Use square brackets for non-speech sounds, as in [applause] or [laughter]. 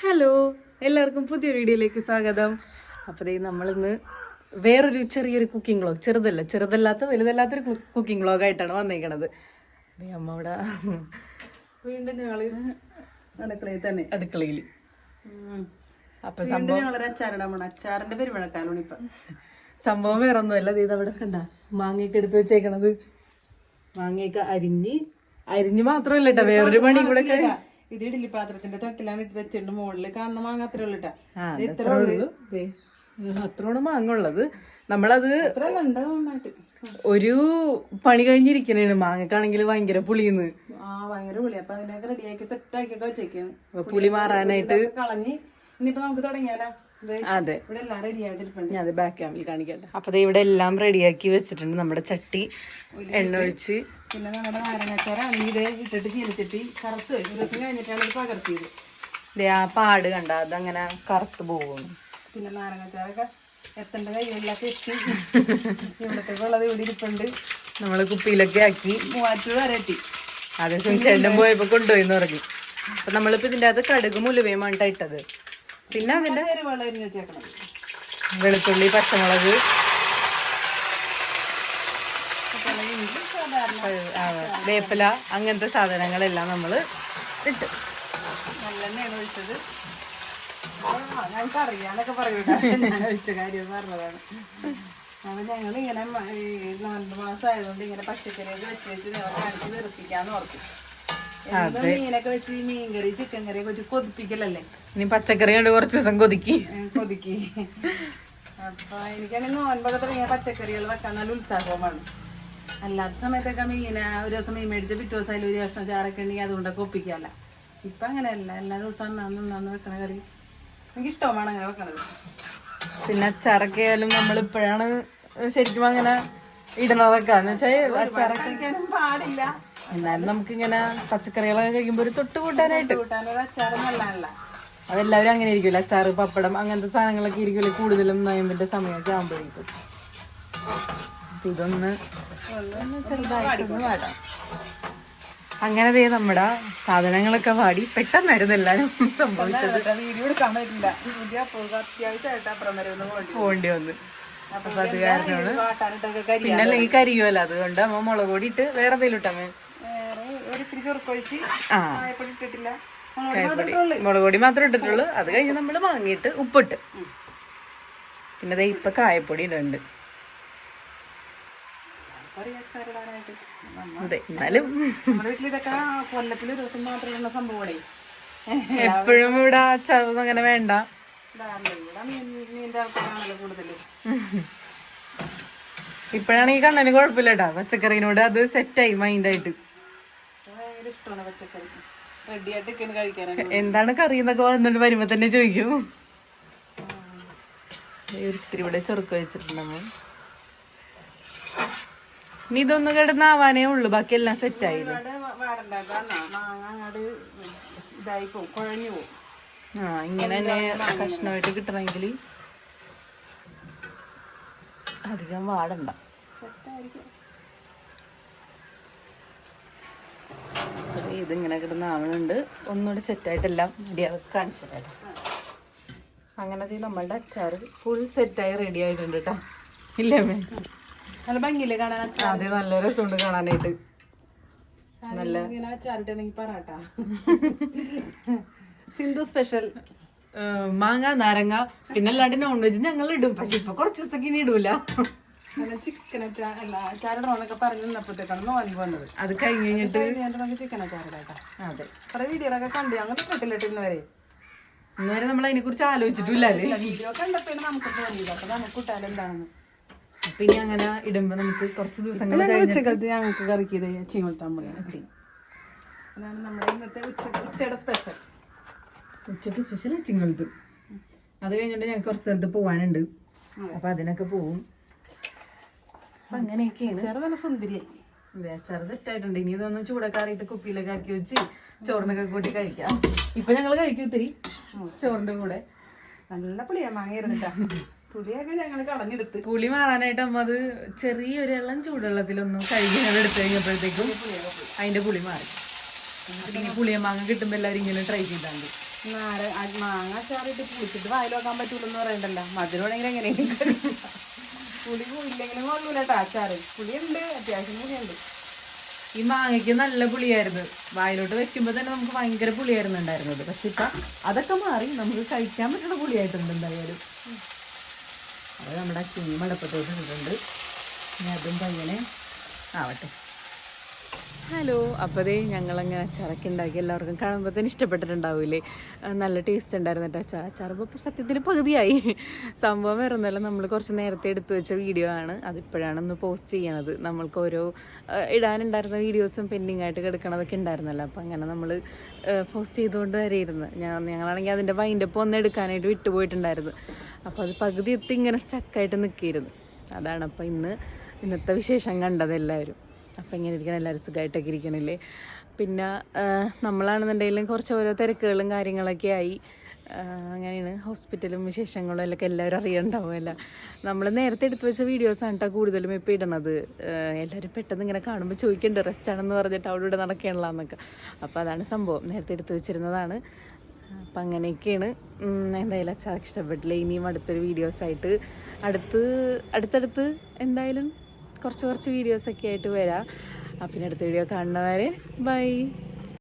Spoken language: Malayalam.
ഹലോ എല്ലാവർക്കും പുതിയ വീഡിയോയിലേക്ക് സ്വാഗതം. അപ്പോൾ നമ്മളിന്ന് വേറൊരു ചെറിയൊരു കുക്കിംഗ് വ്ളോഗ് ചെറുതല്ല ചെറുതല്ലാത്ത വലുതല്ലാത്തൊരു കുക്കിംഗ് വ്ളോഗ് ആയിട്ടാണ് വന്നേക്കണത്. അമ്മ അവിടെ വീണ്ടും അടുക്കളയിൽ തന്നെ. അടുക്കളയിൽ. അപ്പൊ സംഭവം അച്ചാറിടാൻ അച്ചാറിന്റെ പെരുമഴക്കാലാണ് ഇപ്പൊ. സംഭവം വേറെ ഒന്നുമല്ല ഇത് അവിടെ കണ്ട മാങ്ങയൊക്കെ എടുത്ത് വെച്ചേക്കണത്. മാങ്ങയൊക്കെ അരിഞ്ഞ് അരിഞ്ഞ് മാത്രമല്ല കേട്ടോ വേറൊരു പണി കൂടെ ഇതാ, ഇഡലി പാത്രത്തിന്റെ തട്ടിലാണ് ഇട്ട് വെച്ചിട്ടുണ്ട് മുകളിൽ കാണുന്ന മാങ്ങ അത്രേ ഉള്ളു അത് അത്രേ ഉള്ളൂ. അത്രോണം മാങ്ങ ഉള്ളത് നമ്മളത് ഒരു പണി കഴിഞ്ഞിരിക്കണേണ്. മാങ്ങക്കാണെങ്കിൽ ഭയങ്കര പുളിന്ന്. പുളി. മാറാനായിട്ട് കളഞ്ഞ് ഇനിയിപ്പോ നമുക്ക് തുടങ്ങിയാലോ? അതെ. ഇവിടെ എല്ലാം റെഡി ആയിട്ടിരിപ്പുണ്ട്. ഞാൻ അത് ബാക്ക് ക്യാമിൽ കാണിക്കട്ടെ. അപ്പൊ ഇവിടെ എല്ലാം റെഡിയാക്കി വെച്ചിട്ടുണ്ട് നമ്മുടെ ചട്ടി. എണ്ണ ഒഴിച്ച്. പിന്നെ നമ്മുടെ നാരങ്ങാച്ചാറാണ് ഇത് ഇട്ടിട്ട് ചീനിച്ചിട്ട് കറുത്ത് വരും. കഴിഞ്ഞിട്ടാണ് ഇത് പകർത്തിയത്. ആ പാട് കണ്ട അതങ്ങനെ കറുത്ത് പോകും പിന്നെ നാരങ്ങാച്ചാറൊക്കെ എത്തേണ്ട കൈകളിലൊക്കെ എത്തി ഇവിടത്തെ വെള്ളം ഇവിടെ ഇരിപ്പുണ്ട്. നമ്മൾ കുപ്പിയിലൊക്കെ ആക്കി. മൂവാറ്റൂർ വരെ എത്തി. അതേ ചേട്ടൻ പോയപ്പോ കൊണ്ടുപോയി പറഞ്ഞു. അപ്പൊ നമ്മളിപ്പോ ഇതിന്റെ അകത്ത് കടുക് മുലുവയുമാണ് ഇട്ടത്. പിന്നെ അതിന്റെ വെളുത്തുള്ളി പച്ചമുളക് അപ്പോൾ ഇഞ്ചി സാധാരണ ആ, വേപ്പില അങ്ങനത്തെ സാധനങ്ങളെല്ലാം നമ്മൾ ഇട്ട്. നല്ലെണ്ണയാണ് ഒഴിച്ചത്. ആ, ഞങ്ങൾക്ക് അറിയാന്നൊക്കെ പറയൂട്ടാ. ഞാൻ ഒഴിച്ച കാര്യം പറഞ്ഞതാണ്. അപ്പൊ ഞങ്ങൾ ഇങ്ങനെ നാല് മാസം ആയതുകൊണ്ട് ഇങ്ങനെ പച്ചക്കറിയൊക്കെ വെച്ച് വെച്ച് ഞങ്ങൾ കാണിച്ച് വെറുപ്പിക്കാന്ന് ഓർത്തു. മീനൊക്കെ വെച്ച് മീൻ കറി ചിക്കൻ കറി വെച്ച് കൊതിപ്പിക്കലല്ലേ? ഇനി പച്ചക്കറി കൊണ്ട് കുറച്ച് ദിവസം കൊതിക്കി. കൊതിക്കി കൊതിക്ക്. അപ്പൊ എനിക്കാണെങ്കിൽ നോൻപൊക്കെ തുടങ്ങിയ പച്ചക്കറികൾ വെക്കാൻ നല്ല ഉത്സാഹമാണ് അല്ലാത്ത സമയത്തൊക്കെ മീന ഒരു ദിവസം മീൻ മേടിച്ച പിറ്റേ ദിവസം അതിൽ ഒരു കഷ്ണം ചാറൊക്കെ ഉണ്ടെങ്കിൽ അതുകൊണ്ടൊക്കെ ഒപ്പിക്കാമല്ല ഇപ്പൊ അങ്ങനെയല്ല. എല്ലാ ദിവസവും നന്ന് നന്ന് വെക്കണ കറി. എനിക്ക് ഇഷ്ടമാണ് അങ്ങനെ വെക്കണത്. പിന്നെ അച്ചാറൊക്കെ ആയാലും നമ്മൾ ഇപ്പോഴാണ് ശരിക്കും അങ്ങനെ ഇടുന്നതൊക്കെ. എന്ന് വെച്ചാൽ അച്ചാറൊക്കെ പാടില്ല. എന്നാലും നമുക്കിങ്ങനെ പച്ചക്കറികളൊക്കെ കഴിക്കുമ്പോൾ ഒരു തൊട്ട് കൂട്ടാനായിട്ട്. അതെല്ലാവരും അങ്ങനെ ഇരിക്കുമല്ലോ അച്ചാറ് പപ്പടം അങ്ങനത്തെ സാധനങ്ങളൊക്കെ ഇരിക്കുമല്ലോ കൂടുതലും നോയമ്പിന്റെ സമയമൊക്കെ ആകുമ്പോഴേക്കും ഇതൊന്ന് ഒന്ന് ചെറുതായിട്ടൊന്ന് വാടാം അങ്ങനെ ദേ നമ്മുടെ സാധനങ്ങളൊക്കെ വാടി. പെട്ടെന്നായിരുന്നു എല്ലാവരും സംഭവിച്ചത്. വീഡിയോ എടുക്കാൻ പറ്റില്ല. പോകേണ്ടി വന്നു. അപ്പൊ അത് കാരണമാണ്. പിന്നെ അല്ലെങ്കിൽ കരിയുമല്ലോ അതുകൊണ്ട് അമ്മ മുളക് പൊടി ഇട്ട് വേറെ എന്തെങ്കിലും ഇട്ടമ്മ മുളക് പൊടി മാത്രമേ ഇട്ടിട്ടുള്ളൂ. അത് കഴിഞ്ഞ് നമ്മൾ വാങ്ങിയിട്ട് ഉപ്പിട്ട്. പിന്നെ ഇപ്പൊ കായപ്പൊടി ഇടുന്നുണ്ട്. നമ്മ- അതെ എന്നാലും നമ്മുടെ വീട്ടിൽ ഇതൊക്കെ കൊല്ലത്തിൽ ഒരു ദിവസം മാത്രം ഇടുന്ന സംഭവമാണ്. എപ്പോഴും ഇവിടെ അച്ചാറൊന്നും അങ്ങനെ വേണ്ട. ഇവിടെ ഈ കണ്ണന് കുഴപ്പമില്ല കേട്ടാ പച്ചക്കറീനോട് അത് സെറ്റായി മൈൻഡായിട്ട്. എന്താണ് കറി എന്നൊക്കെ വന്നിട്ട് വരുമ്പോ തന്നെ ചോദിക്കും. ഒരിത്തിരി ഇവിടെ ചെറുക്ക് ഇനി ഇതൊന്നും കിടന്നാവാനേ ഉള്ളു. ബാക്കി എല്ലാം സെറ്റായില്ലേ ആ ഇങ്ങനെ തന്നെ കഷ്ണമായിട്ട് കിട്ടണമെങ്കിൽ അധികം വാടണ്ട. ഇതിങ്ങനെ കിടന്ന് ആവണുണ്ട് ഒന്നുകൂടി സെറ്റായിട്ടെല്ലാം റെഡിയാക്കി കാണിച്ചു തരാം. അങ്ങനെ ദേ നമ്മളുടെ അച്ചാർ ഫുൾ സെറ്റായി റെഡി ആയിട്ടുണ്ട് കേട്ടോ ഇല്ലേ മേ നല്ല ഭംഗിയില്ലേ കാണാൻ അതെ നല്ല രസമുണ്ട് കാണാനായിട്ട്. നല്ല ഇങ്ങനെ അച്ചാറിട്ടെങ്കിൽ പറട്ടാ സിന്ധു സ്പെഷ്യൽ മാങ്ങ നാരങ്ങ പിന്നെ അല്ലാണ്ട് നോൺ വെജ് ഞങ്ങൾ ഇടും. പക്ഷെ ഇപ്പൊ കുറച്ച് ദിവസത്തേക്ക് ഇനി ഇടൂല. ചിക്കൻ അല്ല അച്ചാറിടണമെന്നൊക്കെ പറഞ്ഞു നിന്നപ്പോഴത്തേക്കാണ് നോൻ വന്നത്. അത് കഴിഞ്ഞ് കഴിഞ്ഞിട്ട് നമുക്ക് ചിക്കൻ അച്ചാറിടാട്ടാ അതെ. കുറെ വീഡിയോകളൊക്കെ കണ്ടു ഞങ്ങൾ കേട്ടില്ല ഇന്ന് വരെ. ഇന്നുവരെ നമ്മൾ അതിനെ കുറിച്ച് ആലോചിച്ചിട്ടില്ല വീഡിയോ കണ്ടപ്പോഴാണ് നമുക്ക് തോന്നിയത് അപ്പൊ നമുക്ക് കൂട്ടാൻ എന്താണെന്ന്. അപ്പൊ ഇനി അങ്ങനെ ഇടുമ്പോ നമുക്ക് കുറച്ച് ദിവസങ്ങൾ ഞങ്ങൾ ഞങ്ങൾക്ക് കറിക്ക് ഇത് ചീങ്ങോട്ടാമ്പളിയാണ് അതാണ് നമ്മുടെ ഇന്നത്തെ ഉച്ച ഉച്ചയുടെ സ്പെഷ്യൽ ഉച്ചയ്ക്ക് സ്പെഷ്യൽ ചിങ്ങലത്ത് അത് കഴിഞ്ഞിട്ട് ഞങ്ങൾക്ക് കുറച്ച് സ്ഥലത്ത് പോവാനുണ്ട്. അപ്പൊ അതിനൊക്കെ പോവും. അപ്പൊ അങ്ങനെയൊക്കെയാണ്. ചെറു നല്ല സുന്ദരിയായി. അച്ചാറ് സെറ്റ് ആയിട്ടുണ്ട്. ഇനി ഇതൊന്ന് ചൂടക്കാറിയിട്ട് കുപ്പിയിലൊക്കെ ആക്കി വെച്ച് ചോറിനൊക്കെ കൂട്ടി കഴിക്കാം. ഇപ്പൊ ഞങ്ങൾ കഴിക്കും ഇത്തിരി ചോറിന്റെ കൂടെ. നല്ല പുളിയാ മാങ്ങയിരുന്നിട്ടാ [laughs] പുളിയൊക്കെ ഞങ്ങൾ കളഞ്ഞെടുത്ത്. പുളി മാറാനായിട്ട് അമ്മ അത് ചെറിയൊരു വെള്ളം ചൂടുവെള്ളത്തിലൊന്നും കഴുകി ഞങ്ങൾ എടുത്തു കഴിഞ്ഞപ്പോഴത്തേക്കും അതിന്റെ പുളി മാറി. ഇനി പുളിയമാങ്ങ കിട്ടുമ്പോ എല്ലാവരും ഇങ്ങനെ ട്രൈ ചെയ്താണ്ട്. നാര മാങ്ങ അച്ചാറിട്ട് പുളിച്ചിട്ട് വായിൽ വെക്കാൻ എന്ന് പറയണ്ടല്ലോ. മധുരമാണെങ്കിൽ എങ്ങനെയെങ്കിലും. പുളി ഇല്ലെങ്കിലും കൊള്ളൂല കേട്ടോ അച്ചാറ്. പുളിയുണ്ട് അത്യാവശ്യം പുളിയുണ്ട്. ഈ മാങ്ങയ്ക്ക് നല്ല പുളിയായിരുന്നു. വായിലോട്ട് വെക്കുമ്പോൾ തന്നെ നമുക്ക് ഭയങ്കര പുളിയായിരുന്നു ഉണ്ടായിരുന്നത്. പക്ഷെ ഇപ്പൊ അതൊക്കെ മാറി. നമുക്ക് കഴിക്കാൻ പറ്റുന്ന പുളിയായിട്ടുണ്ട് എന്തായാലും. അത് നമ്മുടെ അച്ഛനും മടപ്പത്തോട്ട് ഇട്ടിട്ടുണ്ട് ഇനി അതും പയ്യനെ ആവട്ടെ. ഹലോ അപ്പോൾ ഞങ്ങളങ്ങനെ അച്ചാറൊക്കെ ഉണ്ടാക്കി എല്ലാവർക്കും കാണുമ്പോൾ തന്നെ ഇഷ്ടപ്പെട്ടിട്ടുണ്ടാവില്ലേ നല്ല ടേസ്റ്റ് ഉണ്ടായിരുന്നു കേട്ടോ അച്ചാർ അച്ചാർ ഇപ്പോൾ സത്യത്തിൽ പകുതിയായി. സംഭവം വരുന്നല്ലോ നമ്മൾ കുറച്ച് നേരത്തെ എടുത്തു വെച്ച വീഡിയോ ആണ്. അതിപ്പോഴാണ് ഒന്ന് പോസ്റ്റ് ചെയ്യണത്. നമ്മൾക്ക് ഓരോ ഇടാനുണ്ടായിരുന്ന വീഡിയോസും പെൻഡിങ് ആയിട്ട് കിടക്കണതൊക്കെ ഉണ്ടായിരുന്നല്ലോ. അപ്പോൾ അങ്ങനെ നമ്മൾ പോസ്റ്റ് ചെയ്തുകൊണ്ട് വരെയിരുന്നു. ഞാൻ ഞങ്ങളാണെങ്കിൽ അതിന്റെ വൈൻഡപ്പ് ഒന്ന് എടുക്കാനായിട്ട് വിട്ടുപോയിട്ടുണ്ടായിരുന്നു. അപ്പോൾ അത് പകുതി എത്തി ഇങ്ങനെ സ്റ്റക്കായിട്ട് നിൽക്കിയിരുന്നു അതാണ് അപ്പോൾ ഇന്ന് ഇന്നത്തെ വിശേഷം കണ്ടത് എല്ലാവരും. അപ്പോൾ ഇങ്ങനെ ഇരിക്കണം എല്ലാവരും സുഖമായിട്ടൊക്കെ ഇരിക്കണില്ലേ? പിന്നെ നമ്മളാണെന്നുണ്ടെങ്കിലും കുറച്ച് ഓരോ തിരക്കുകളും കാര്യങ്ങളൊക്കെ ആയി. അങ്ങനെയാണ് ഹോസ്പിറ്റലും വിശേഷങ്ങളും എല്ലാം എല്ലാവരും അറിയണ്ടാവുമല്ല. നമ്മൾ നേരത്തെ എടുത്തു വെച്ച വീഡിയോസാണ് കേട്ടോ കൂടുതലും ഇപ്പോൾ ഇടണത്. എല്ലാവരും പെട്ടെന്ന് ഇങ്ങനെ കാണുമ്പോൾ ചോദിക്കേണ്ട റെസ്റ്റ് ആണെന്ന് പറഞ്ഞിട്ട് അവിടെ ഇവിടെ നടക്കണല്ലോ എന്നൊക്കെ. അപ്പോൾ അതാണ് സംഭവം. നേരത്തെ എടുത്തു വെച്ചിരുന്നതാണ്. അപ്പം അങ്ങനെയൊക്കെയാണ്. എന്തായാലും അച്ചാർക്ക് ഇഷ്ടപ്പെട്ടില്ല? ഇനിയും അടുത്തൊരു വീഡിയോസായിട്ട് അടുത്ത് അടുത്തടുത്ത് എന്തായാലും കുറച്ച് കുറച്ച് വീഡിയോസൊക്കെ ആയിട്ട് വരാം. അപ്പം പിന്നെ അടുത്ത വീഡിയോ കാണുന്നവരെ ബൈ